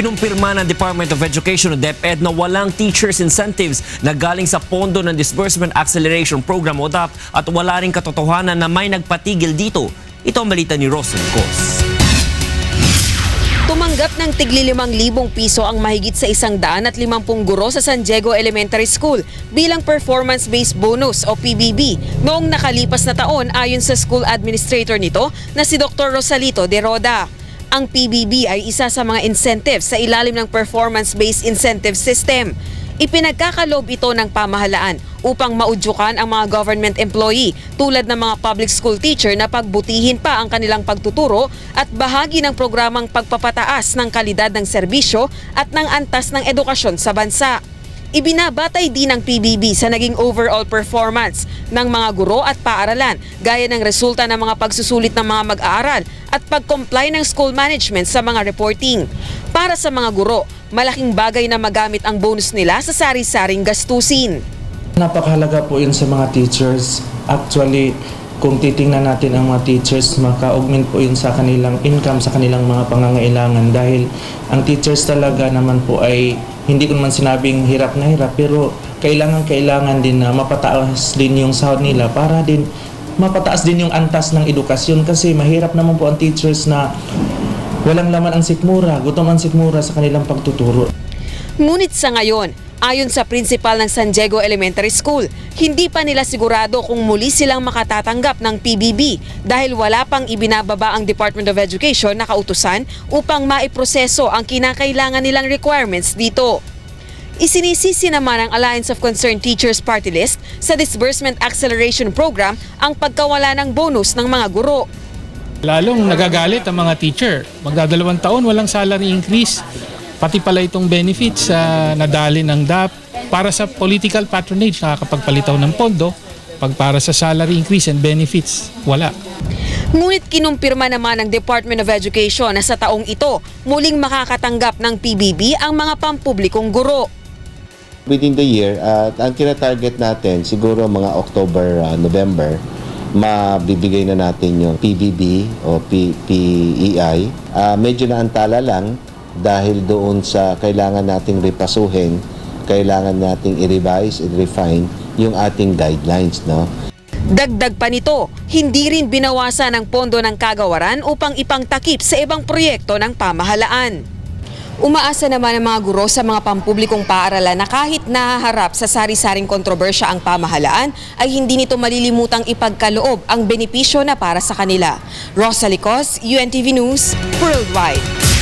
Kinumpirma ng Department of Education o DepEd na walang teachers incentives na galing sa pondo ng Disbursement Acceleration Program o DAP at wala rin katotohanan na may nagpatigil dito. Ito ang balita ni Roslyn Cos. Tumanggap ng tigli limang libong piso ang mahigit sa isang daan at limampung guro sa San Diego Elementary School bilang performance-based bonus o PBB noong nakalipas na taon ayon sa school administrator nito na si Dr. Rosalito de Roda. Ang PBB ay isa sa mga incentives sa ilalim ng performance-based incentive system. Ipinagkakaloob ito ng pamahalaan upang maudyukan ang mga government employee tulad ng mga public school teacher na pagbutihin pa ang kanilang pagtuturo at bahagi ng programang pagpapataas ng kalidad ng serbisyo at ng antas ng edukasyon sa bansa. Ibinabatay din ng PBB sa naging overall performance ng mga guro at paaralan gaya ng resulta ng mga pagsusulit ng mga mag-aaral at pag-comply ng school management sa mga reporting. Para sa mga guro, malaking bagay na magamit ang bonus nila sa sari-saring gastusin. Napakahalaga po yun sa mga teachers. Actually, kung titingnan natin ang mga teachers, maka-augment po yun sa kanilang income, sa kanilang mga pangangailangan dahil ang teachers talaga naman po ay hindi ko naman sinabing hirap na hirap pero kailangan-kailangan din na mapataas din yung sahod nila para din mapataas din yung antas ng edukasyon kasi mahirap naman po ang teachers na walang laman ang sikmura, gutom ang sikmura sa kanilang pagtuturo. Ngunit sa ngayon, ayon sa principal ng San Diego Elementary School, hindi pa nila sigurado kung muli silang makatatanggap ng PBB dahil wala pang ibinababa ang Department of Education na kautusan upang maiproseso ang kinakailangan nilang requirements dito. Isinisisi naman ng Alliance of Concerned Teachers Party List sa Disbursement Acceleration Program ang pagkawala ng bonus ng mga guro. Lalong nagagalit ang mga teacher. Magdadalawang taon, walang salary increase. Pati pala itong benefits sa nadali ng DAP para sa political patronage, nakakapagpalitaw ng pondo. Pag para sa salary increase and benefits, wala. Ngunit kinumpirma naman ng Department of Education na sa taong ito muling makakatanggap ng PBB ang mga pampublikong guro. within the year at ang tina-target natin siguro mga October, uh, November mabibigay na natin yung PBB o P- PEI. Ah, medyo naantala lang dahil doon sa kailangan nating repasuhin, kailangan nating i-revise and refine yung ating guidelines, no? Dagdag pa nito, hindi rin binawasan ang pondo ng kagawaran upang ipangtakip sa ibang proyekto ng pamahalaan. Umaasa naman ang mga guro sa mga pampublikong paaralan na kahit nahaharap sa sari-saring kontrobersya ang pamahalaan, ay hindi nito malilimutang ipagkaloob ang benepisyo na para sa kanila. Rosalie Cos, UNTV News, Worldwide.